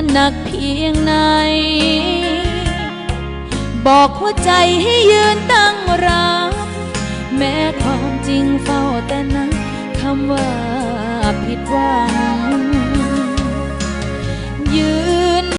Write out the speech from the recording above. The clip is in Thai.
านหนักเพียงไหน บอกหัวใจให้ยืนตั้งรับ แม้ความจริงเฝ้าแต่นั้นคำว่าผิดหวัง